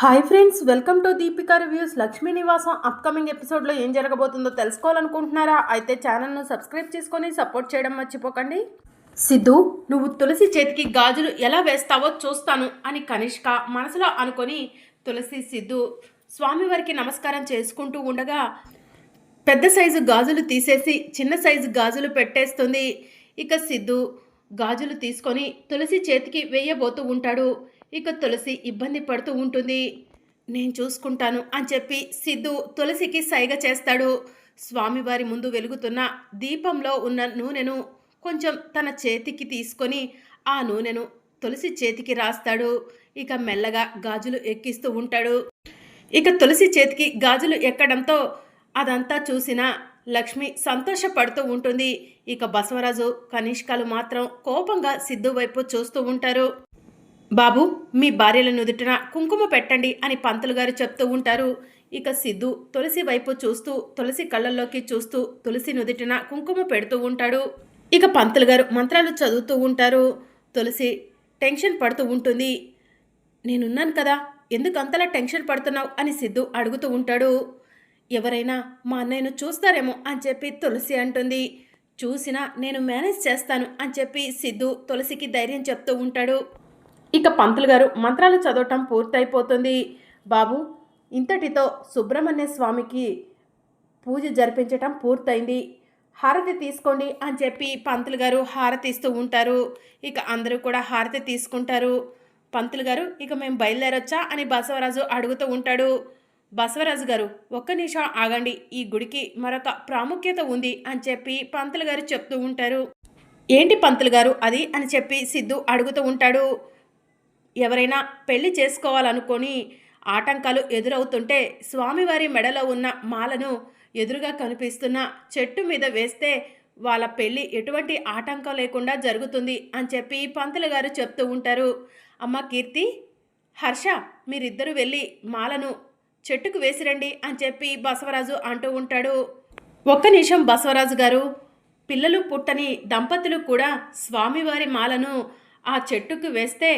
Hi friends welcome to Deepika reviews Lakshmi Nivasam upcoming ఎపిసోడ్లో ఏం జరగబోతుందో తెలుసుకోవాలనుకుంటున్నారా? అయితే ఛానల్ను సబ్స్క్రైబ్ చేసుకొని సపోర్ట్ చేయడం మర్చిపోకండి. సిద్ధు నువ్వు తులసి చేతికి గాజులు ఎలా వేస్తావో చూస్తాను అని కనిష్క మనసులో అనుకొని తులసి సిద్ధు స్వామివారికి నమస్కారం చేసుకుంటూ ఉండగా పెద్ద సైజు గాజులు తీసేసి చిన్న సైజు గాజులు పెట్టేస్తుంది. ఇక సిద్ధు గాజులు తీసుకొని తులసి చేతికి వేయబోతూ ఉంటాడు. ఇక తులసి ఇబ్బంది పడుతూ ఉంటుంది. నేను చూసుకుంటాను అని చెప్పి సిద్ధు తులసికి సైగ చేస్తాడు. స్వామివారి ముందు వెలుగుతున్న దీపంలో ఉన్న నూనెను కొంచెం తన చేతికి తీసుకొని ఆ నూనెను తులసి చేతికి రాస్తాడు. ఇక మెల్లగా గాజులు ఎక్కిస్తూ ఉంటాడు. ఇక తులసి చేతికి గాజులు ఎక్కడంతో అదంతా చూసిన లక్ష్మి సంతోషపడుతూ ఉంటుంది. ఇక బసవరాజు కనిష్కలు మాత్రం కోపంగా సిద్ధు వైపు చూస్తూ ఉంటారు. బాబు మీ భార్యల నుదుటిన కుంకుమ పెట్టండి అని పంతులు గారు చెప్తూ ఉంటారు. ఇక సిద్ధు తులసి వైపు చూస్తూ తులసి కళ్ళల్లోకి చూస్తూ తులసి నుదుటిన కుంకుమ పెడుతూ ఉంటాడు. ఇక పంతులు గారు మంత్రాలు చదువుతూ ఉంటారు. తులసి టెన్షన్ పడుతూ ఉంటుంది. నేనున్నాను కదా ఎందుకు అంతలా టెన్షన్ పడుతున్నావు అని సిద్ధు అడుగుతూ ఉంటాడు. ఎవరైనా మా అన్నయ్యను చూస్తారేమో అని చెప్పి తులసి అంటుంది. చూసినా నేను మేనేజ్ చేస్తాను అని చెప్పి సిద్ధు తులసికి ధైర్యం చెప్తూ ఉంటాడు. ఇక పంతులు గారు మంత్రాలు చదవటం పూర్తయిపోతుంది. బాబు ఇంతటితో సుబ్రహ్మణ్య స్వామికి పూజ జరిపించటం పూర్తయింది. హారతి తీసుకోండి అని చెప్పి పంతులు గారు హారతి ఇస్తూ ఉంటారు. ఇక అందరూ కూడా హారతి తీసుకుంటారు. పంతులు గారు ఇక మేము బయలుదేరొచ్చా అని బసవరాజు అడుగుతూ ఉంటాడు. బసవరాజు గారు ఒక్క నిమిషం ఆగండి ఈ గుడికి మరొక ప్రాముఖ్యత ఉంది అని చెప్పి పంతులు గారు చెప్తూ ఉంటారు. ఏంటి పంతులు గారు అది అని చెప్పి సిద్ధు అడుగుతూ ఉంటాడు. ఎవరైనా పెళ్ళి చేసుకోవాలనుకొని ఆటంకాలు ఎదురవుతుంటే స్వామివారి మెడలో ఉన్న మాలను ఎదురుగా కనిపిస్తున్న చెట్టు మీద వేస్తే వాళ్ళ పెళ్ళి ఎటువంటి ఆటంకం లేకుండా జరుగుతుంది అని చెప్పి పంతులు గారు చెప్తూ ఉంటారు. అమ్మ కీర్తి హర్ష మీరిద్దరూ వెళ్ళి మాలను చెట్టుకు వేసిరండి అని చెప్పి బసవరాజు అంటూ ఉంటాడు. ఒక్క నిమిషం బసవరాజు గారు పిల్లలు పుట్టని దంపతులు కూడా స్వామివారి మాలను ఆ చెట్టుకు వేస్తే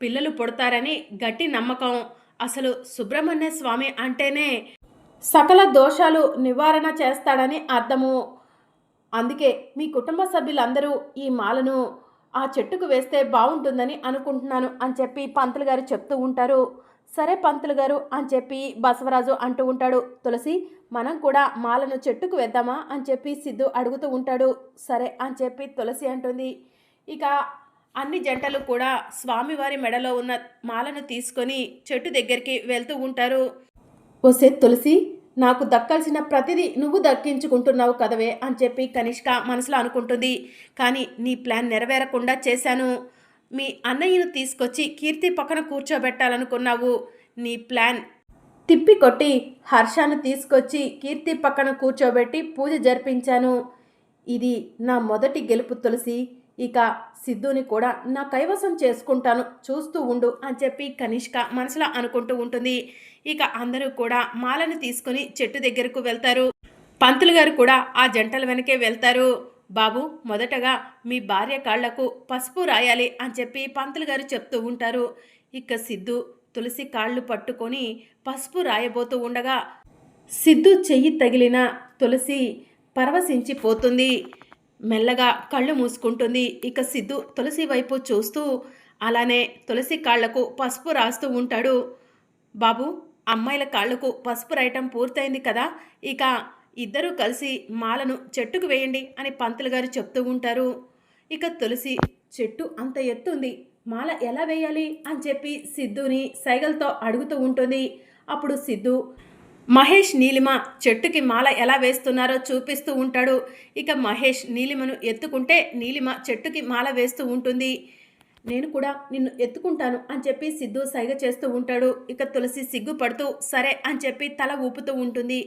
పిల్లలు పుడతారని గట్టి నమ్మకం. అసలు సుబ్రహ్మణ్య స్వామి అంటేనే సకల దోషాలు నివారణ చేస్తాడని అర్థము. అందుకే మీ కుటుంబ సభ్యులందరూ ఈ మాలను ఆ చెట్టుకు వేస్తే బాగుంటుందని అనుకుంటున్నాను అని చెప్పి పంతులు గారు చెప్తూ ఉంటారు. సరే పంతులు గారు అని చెప్పి బసవరాజు అంటూ ఉంటాడు. తులసి మనం కూడా మాలను చెట్టుకు వేద్దామా అని చెప్పి సిద్ధు అడుగుతూ ఉంటాడు. సరే అని చెప్పి తులసి అంటుంది. ఇక అన్ని జంటలు కూడా స్వామివారి మెడలో ఉన్న మాలను తీసుకొని చెట్టు దగ్గరికి వెళ్తూ ఉంటారు. ఒసే తులసి నాకు దక్కాల్సిన ప్రతిదీ నువ్వు దక్కించుకుంటున్నావు కదవే అని చెప్పి కనిష్క మనసులో అనుకుంటుంది. కానీ నీ ప్లాన్ నెరవేరకుండా చేశాను. మీ అన్నయ్యను తీసుకొచ్చి కీర్తి పక్కన కూర్చోబెట్టాలనుకున్నావు. నీ ప్లాన్ తిప్పి కొట్టి హర్షాను తీసుకొచ్చి కీర్తి పక్కన కూర్చోబెట్టి పూజ జరిపించాను. ఇది నా మొదటి గెలుపు తులసి. ఇక సిద్ధుని కూడా నా కైవసం చేసుకుంటాను చూస్తూ ఉండు అని చెప్పి కనిష్క మనసులో అనుకుంటూ ఉంటుంది. ఇక అందరూ కూడా మాలను తీసుకుని చెట్టు దగ్గరకు వెళ్తారు. పంతులు గారు కూడా ఆ జంటల వెనకే వెళ్తారు. బాబు మొదటగా మీ భార్య కాళ్ళకు పసుపు రాయాలి అని చెప్పి పంతులు గారు చెప్తూ ఉంటారు. ఇక సిద్ధు తులసి కాళ్ళు పట్టుకొని పసుపు రాయబోతూ ఉండగా సిద్ధు చెయ్యి తగిలిన తులసి పరవశించిపోతుంది. మెల్లగా కళ్ళు మూసుకుంటుంది. ఇక సిద్ధు తులసి వైపు చూస్తూ అలానే తులసి కాళ్ళకు పసుపు రాస్తూ ఉంటాడు. బాబు అమ్మాయిల కాళ్ళకు పసుపు రాయటం పూర్తయింది కదా ఇక ఇద్దరూ కలిసి మాలను చెట్టుకు వేయండి అని పంతులు గారు చెప్తూ ఉంటారు. ఇక తులసి చెట్టు అంత ఎత్తుంది మాల ఎలా వేయాలి? అని చెప్పి సిద్ధుని సైగలతో అడుగుతూ ఉంటుంది. అప్పుడు సిద్ధు మహేష్ నీలిమ చెట్టుకి మాల ఎలా వేస్తున్నారో చూపిస్తూ ఉంటాడు. ఇక మహేష్ నీలిమను ఎత్తుకుంటే నీలిమ చెట్టుకి మాల వేస్తూ ఉంటుంది. నేను కూడా నిన్ను ఎత్తుకుంటాను అని చెప్పి సిద్ధు సైగ చేస్తూ ఉంటాడు. ఇక తులసి సిగ్గుపడుతూ సరే అని చెప్పి తల ఊపుతూ ఉంటుంది.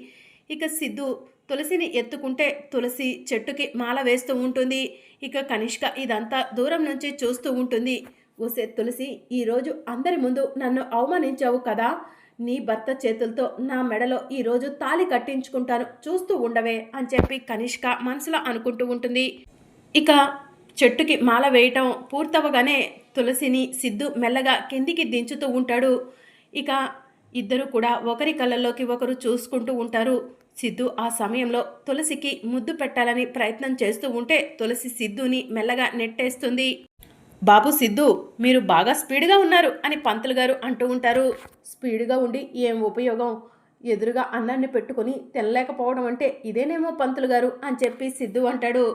ఇక సిద్ధు తులసిని ఎత్తుకుంటే తులసి చెట్టుకి మాల వేస్తూ ఉంటుంది. ఇక కనిష్క ఇదంతా దూరం నుంచి చూస్తూ ఉంటుంది. ఓసే తులసి ఈరోజు అందరి ముందు నన్ను అవమానించావు కదా? నీ భర్త చేతులతో నా మెడలో ఈరోజు తాలి కట్టించుకుంటాను. చూస్తూ ఉండవే అని చెప్పి కనిష్క మనసులో అనుకుంటూ ఉంటుంది. ఇక చెట్టుకి మాల వేయటం పూర్తవగానే తులసిని సిద్ధు మెల్లగా కిందికి దించుతూ ఉంటాడు. ఇక ఇద్దరు కూడా ఒకరి కళ్ళల్లోకి ఒకరు చూసుకుంటూ ఉంటారు. సిద్ధు ఆ సమయంలో తులసికి ముద్దు పెట్టాలని ప్రయత్నం చేస్తూ ఉంటే తులసి సిద్ధుని మెల్లగా నెట్టేస్తుంది. బాబు సిద్ధు మీరు బాగా స్పీడ్గా ఉన్నారు అని పంతులు గారు అంటూ ఉంటారు. స్పీడ్గా ఉండి ఏం ఉపయోగం? ఎదురుగా అన్నాన్ని పెట్టుకొని తెల్లలేకపోవడం అంటే ఇదేనేమో పంతులు గారు అని చెప్పి సిద్ధు అంటాడు.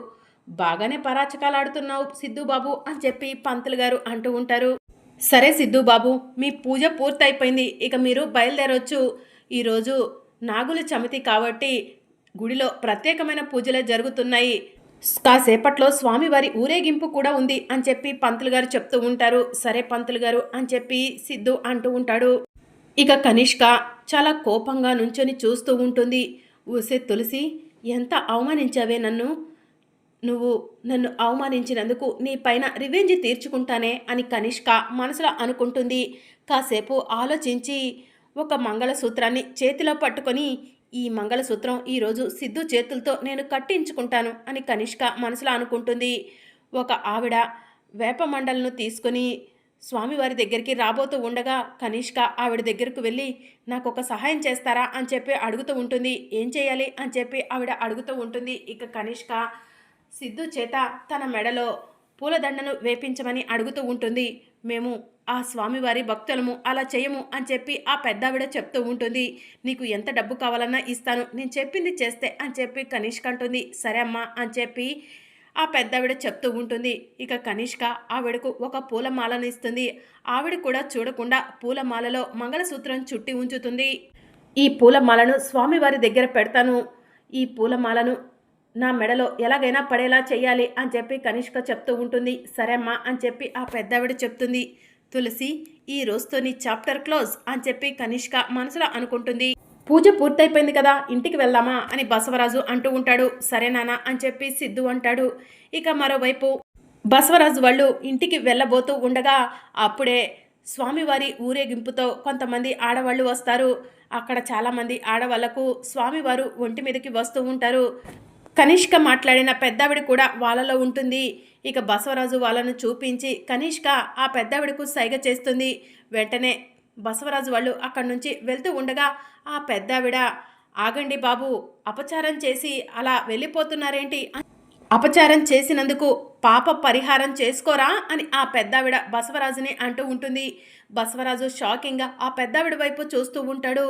బాగానే పరాచకాలు ఆడుతున్నావు సిద్ధు బాబు అని చెప్పి పంతులు గారు అంటూ ఉంటారు. సరే సిద్ధు బాబు మీ పూజ పూర్తయిపోయింది ఇక మీరు బయలుదేరవచ్చు ఈరోజు నాగుల చమితి కాబట్టి గుడిలో ప్రత్యేకమైన పూజలు జరుగుతున్నాయి. కాసేపట్లో స్వామివారి ఊరేగింపు కూడా ఉంది అని చెప్పి పంతులు గారు చెప్తూ ఉంటారు. సరే పంతులు గారు అని చెప్పి సిద్ధు అంటూ ఉంటాడు. ఇక కనిష్క చాలా కోపంగా నుంచొని చూస్తూ ఉంటుంది. ఊసే తులసి ఎంత అవమానించావే నన్ను. నువ్వు నన్ను అవమానించినందుకు నీ పైన రివెంజ్ తీర్చుకుంటానే అని కనిష్క మనసులో అనుకుంటుంది. కాసేపు ఆలోచించి ఒక మంగళసూత్రాన్ని చేతిలో పట్టుకొని ఈ మంగళసూత్రం ఈరోజు సిద్ధు చేతులతో నేను కట్టించుకుంటాను అని కనిష్క మనసులో అనుకుంటుంది. ఒక ఆవిడ వేప మండలను తీసుకొని స్వామివారి దగ్గరికి రాబోతూ ఉండగా కనిష్క ఆవిడ దగ్గరకు వెళ్ళి నాకు ఒక సహాయం చేస్తారా? అని చెప్పి అడుగుతూ ఉంటుంది. ఏం చేయాలి? అని చెప్పి ఆవిడ అడుగుతూ ఉంటుంది. ఇక కనిష్క సిద్ధు చేత తన మెడలో పూలదండను వేపించమని అడుగుతూ ఉంటుంది. మేము ఆ స్వామివారి భక్తులము అలా చేయము అని చెప్పి ఆ పెద్దావిడ చెప్తూ ఉంటుంది. నీకు ఎంత డబ్బు కావాలన్నా ఇస్తాను నేను చెప్పింది చేస్తే అని చెప్పి కనిష్క అంటుంది. సరే అమ్మా అని చెప్పి ఆ పెద్దావిడ చెప్తూ ఉంటుంది. ఇక కనిష్క ఆవిడకు ఒక పూలమాలను ఇస్తుంది. ఆవిడ కూడా చూడకుండా పూలమాలలో మంగళసూత్రం చుట్టి ఉంచుతుంది. ఈ పూలమాలను స్వామివారి దగ్గర పెడతాను. ఈ పూలమాలను నా మెడలో ఎలాగైనా పడేలా చేయాలి అని చెప్పి కనిష్క చెప్తూ ఉంటుంది. సరేమ్మా అని చెప్పి ఆ పెద్దావిడ చెప్తుంది. తులసి ఈ రోజుతో నీ చాప్టర్ క్లోజ్ అని చెప్పి కనిష్క మనసులో అనుకుంటుంది. పూజ పూర్తయిపోయింది కదా ఇంటికి వెళ్దామా అని బసవరాజు అంటూ ఉంటాడు. సరే నాన్న అని చెప్పి సిద్ధు అంటాడు. ఇక మరోవైపు బసవరాజు వాళ్ళు ఇంటికి వెళ్ళబోతూ ఉండగా అప్పుడే స్వామివారి ఊరేగింపుతో కొంతమంది ఆడవాళ్ళు వస్తారు. అక్కడ చాలామంది ఆడవాళ్ళకు స్వామివారు ఒంటి మీదకి వస్తూ ఉంటారు. కనిష్క మాట్లాడిన పెద్దావిడ కూడా వాళ్ళలో ఉంటుంది. ఇక బసవరాజు వాళ్ళను చూపించి కనిష్క ఆ పెద్దావిడకు సైగ చేస్తుంది. వెంటనే బసవరాజు వాళ్ళు అక్కడి నుంచి వెళ్తూ ఉండగా ఆ పెద్దావిడ ఆగండి బాబు అపచారం చేసి అలా వెళ్ళిపోతున్నారేంటి? అపచారం చేసినందుకు పాప పరిహారం చేసుకోరా? అని ఆ పెద్దావిడ బసవరాజుని అంటూ ఉంటుంది. బసవరాజు షాకింగ్గా ఆ పెద్దావిడ వైపు చూస్తూ ఉంటాడు.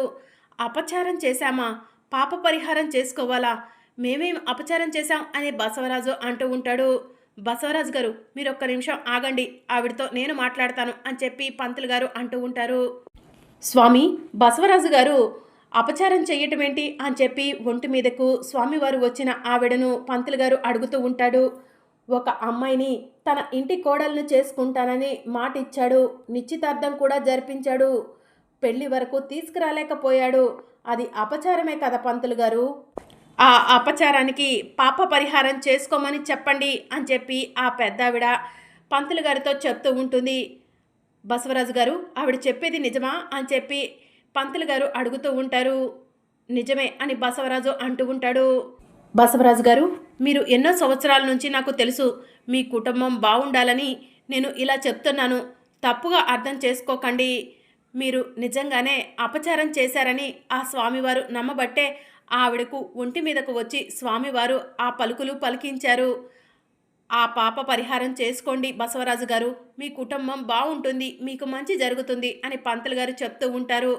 అపచారం చేశామా? పాప పరిహారం చేసుకోవాలా? మేమేం అపచారం చేశాం అని బసవరాజు అంటూ ఉంటాడు. బసవరాజు గారు మీరు ఒక్క నిమిషం ఆగండి ఆవిడతో నేను మాట్లాడతాను అని చెప్పి పంతులు గారు అంటూ ఉంటారు. స్వామి బసవరాజు గారు అపచారం చేయటం ఏంటి అని చెప్పి ఒంటి మీదకు స్వామివారు వచ్చిన ఆవిడను పంతులు గారు అడుగుతూ ఉంటాడు. ఒక అమ్మాయిని తన ఇంటి కోడలను చేసుకుంటానని మాట ఇచ్చాడు నిశ్చితార్థం కూడా జరిపించాడు. పెళ్ళి వరకు తీసుకురాలేకపోయాడు. అది అపచారమే కదా పంతులు గారు. ఆ అపచారానికి పాప పరిహారం చేసుకోమని చెప్పండి అని చెప్పి ఆ పెద్దావిడ పంతులు గారితో చెప్తూ ఉంటుంది. బసవరాజు గారు ఆవిడ చెప్పేది నిజమా అని చెప్పి పంతులు గారు అడుగుతూ ఉంటారు. నిజమే అని బసవరాజు అంటూ ఉంటాడు. బసవరాజు గారు మీరు ఎన్నో సంవత్సరాల నుంచి నాకు తెలుసు మీ కుటుంబం బాగుండాలని నేను ఇలా చెప్తున్నాను. తప్పుగా అర్థం చేసుకోకండి. మీరు నిజంగానే అపచారం చేశారని ఆ స్వామివారు నమ్మబట్టే ఆవిడకు ఒంటి మీదకు వచ్చి స్వామివారు ఆ పలుకులు పలికించారు. ఆ పాప పరిహారం చేసుకోండి బసవరాజు గారు. మీ కుటుంబం బాగుంటుంది మీకు మంచి జరుగుతుంది అని పంతులు గారు చెప్తూ ఉంటారు.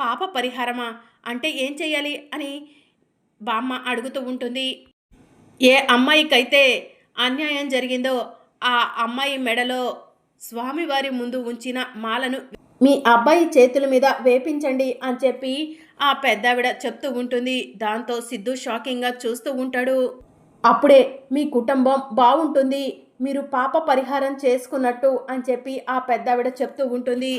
పాప పరిహారమా? అంటే ఏం చేయాలి అని బామ్మ అడుగుతూ ఉంటుంది. ఏ అమ్మాయికైతే అన్యాయం జరిగిందో ఆ అమ్మాయి మెడలో స్వామివారి ముందు ఉంచిన మాలను మీ అబ్బాయి చేతుల మీద వేపించండి అని చెప్పి ఆ పెద్దావిడ చెప్తూ ఉంటుంది. దాంతో సిద్ధు షాకింగ్గా చూస్తూ ఉంటాడు. అప్పుడే మీ కుటుంబం బాగుంటుంది మీరు పాప పరిహారం చేసుకున్నట్టు అని చెప్పి ఆ పెద్దావిడ చెప్తూ ఉంటుంది.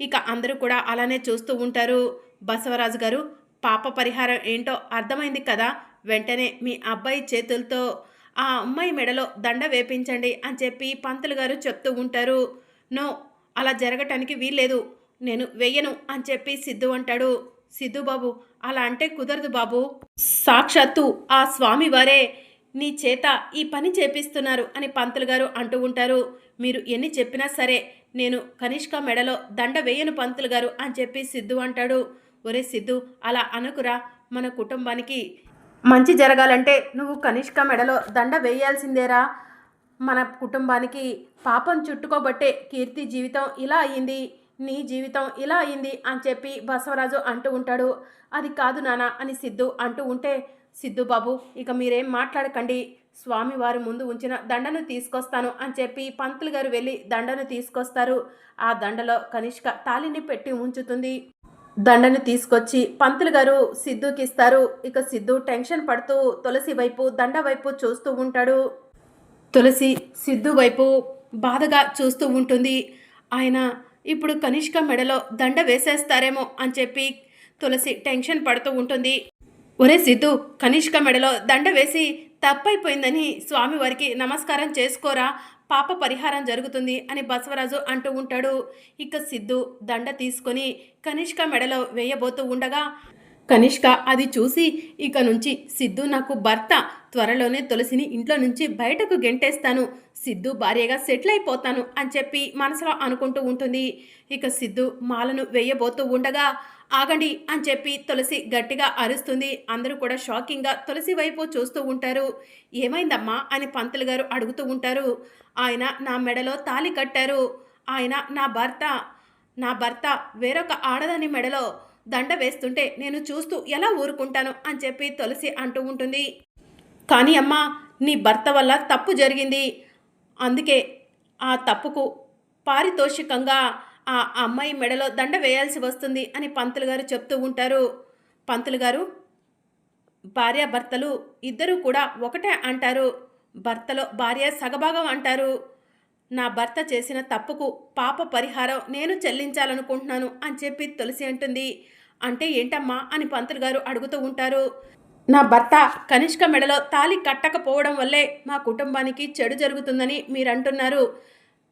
ఇక అందరూ కూడా అలానే చూస్తూ ఉంటారు. బసవరాజు గారు పాప పరిహారం ఏంటో అర్థమైంది కదా? వెంటనే మీ అబ్బాయి చేతులతో ఆ అమ్మాయి మెడలో దండ వేపించండి అని చెప్పి పంతులు గారు చెప్తూ ఉంటారు. నో అలా జరగటానికి వీల్లేదు. నేను వెయ్యను అని చెప్పి సిద్ధు అంటాడు. సిద్ధుబాబు అలా అంటే కుదరదు బాబు. సాక్షాత్తు ఆ స్వామివారే నీ చేత ఈ పని చేపిస్తున్నారు అని పంతులు గారు అంటూ ఉంటారు. మీరు ఎన్ని చెప్పినా సరే నేను కనిష్క మెడలో దండ వేయను పంతులు గారు అని చెప్పి సిద్ధు అంటాడు. ఒరే సిద్ధు అలా అనుకురా. మన కుటుంబానికి మంచి జరగాలంటే నువ్వు కనిష్క మెడలో దండ వేయాల్సిందేరా. మన కుటుంబానికి పాపం చుట్టుకోబట్టే కీర్తి జీవితం ఇలా అయ్యింది నీ జీవితం ఇలా అయింది అని చెప్పి బసవరాజు అంటూ ఉంటాడు. అది కాదు నానా అని సిద్ధు అంటూ ఉంటే సిద్ధు బాబు ఇక మీరేం మాట్లాడకండి. స్వామివారి ముందు ఉంచిన దండను తీసుకొస్తాను అని చెప్పి పంతులు గారు వెళ్ళి దండను తీసుకొస్తారు. ఆ దండలో కనిష్క తాలిని పెట్టి ఉంచుతుంది. దండను తీసుకొచ్చి పంతులు గారు సిద్ధుకి ఇస్తారు. ఇక సిద్ధు టెన్షన్ పడుతూ తులసి వైపు దండ వైపు చూస్తూ ఉంటాడు. తులసి సిద్ధు వైపు బాధగా చూస్తూ ఉంటుంది. ఆయన ఇప్పుడు కనిష్క మెడలో దండ వేసేస్తారేమో అని చెప్పి తులసి టెన్షన్ పడుతూ ఉంటుంది. ఒరే సీతు కనిష్క మెడలో దండ వేసి తప్పైపోయిందని స్వామివారికి నమస్కారం చేసుకోరా పాప పరిహారం జరుగుతుంది అని బసవరాజు అంటూ ఉంటాడు. ఇక సిద్ధు దండ తీసుకొని కనిష్క మెడలో వేయబోతూ ఉండగా కనిష్క అది చూసి ఇక నుంచి సిద్ధు నాకు భర్త. త్వరలోనే తులసిని ఇంట్లో నుంచి బయటకు గెంటేస్తాను. సిద్ధు భార్యగా సెటిల్ అయిపోతాను అని చెప్పి మనసులో అనుకుంటూ ఉంటుంది. ఇక సిద్ధు మాలను వేయబోతూ ఉండగా ఆగండి అని చెప్పి తులసి గట్టిగా అరుస్తుంది. అందరూ కూడా షాకింగ్గా తులసి వైపు చూస్తూ ఉంటారు. ఏమైందమ్మా అని పంతులు గారు అడుగుతూ ఉంటారు. ఆయన నా మెడలో తాలి కట్టారు. ఆయన నా భర్త నా భర్త వేరొక ఆడదాని మెడలో దండ వేస్తుంటే నేను చూస్తూ ఎలా ఊరుకుంటాను అని చెప్పి తులసి అంటూ ఉంటుంది. కానీ అమ్మా నీ భర్త వల్ల తప్పు జరిగింది. అందుకే ఆ తప్పుకు పారితోషికంగా ఆ అమ్మాయి మెడలో దండ వేయాల్సి వస్తుంది అని పంతులు గారు చెప్తూ ఉంటారు. పంతులు గారు భార్యాభర్తలు ఇద్దరూ కూడా ఒకటే అంటారు. భర్తలో భార్య సగభాగం అంటారు. నా భర్త చేసిన తప్పుకు పాప పరిహారం నేను చెల్లించాలనుకుంటున్నాను అని చెప్పి తులసి అంటుంది. అంటే ఏంటమ్మా అని పంతులు గారు అడుగుతూ ఉంటారు. నా భర్త కనిష్క మెడలో తాలి కట్టకపోవడం వల్లే మా కుటుంబానికి చెడు జరుగుతుందని మీరు అంటున్నారు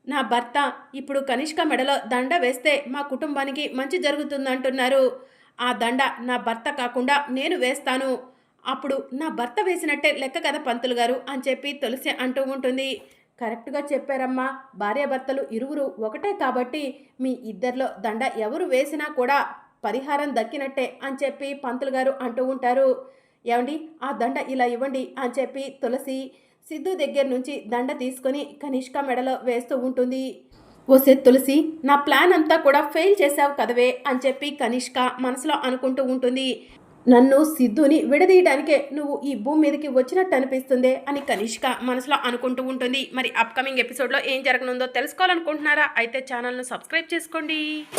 నా భర్త ఇప్పుడు కనిష్క మెడలో దండ వేస్తే మా కుటుంబానికి మంచి జరుగుతుందంటున్నారు. ఆ దండ నా భర్త కాకుండా నేను వేస్తాను. అప్పుడు నా భర్త వేసినట్టే లెక్క కదా పంతులు గారు అని చెప్పి తులసి అంటూ ఉంటుంది. కరెక్ట్గా చెప్పారమ్మా. భార్యాభర్తలు ఇరువురు ఒకటే కాబట్టి మీ ఇద్దరిలో దండ ఎవరు వేసినా కూడా పరిహారం దక్కినట్టే అని చెప్పి పంతులు గారు అంటూ ఉంటారు. ఏమండి? ఆ దండ ఇలా ఇవ్వండి అని చెప్పి తులసి సిద్ధు దగ్గర నుంచి దండ తీసుకొని కనిష్క మెడలో వేస్తూ ఉంటుంది. ఓసే తులసి నా ప్లాన్ అంతా కూడా ఫెయిల్ చేసావు కదవే అని చెప్పి కనిష్క మనసులో అనుకుంటూ ఉంటుంది. నన్ను సిద్ధుని విడదీయడానికే నువ్వు ఈ భూమి మీదకి వచ్చినట్టు అనిపిస్తుంది అని కనిష్క మనసులో అనుకుంటూ ఉంటుంది. మరి అప్కమింగ్ ఎపిసోడ్లో ఏం జరగనుందో తెలుసుకోవాలనుకుంటున్నారా? అయితే ఛానల్ను సబ్స్క్రైబ్ చేసుకోండి.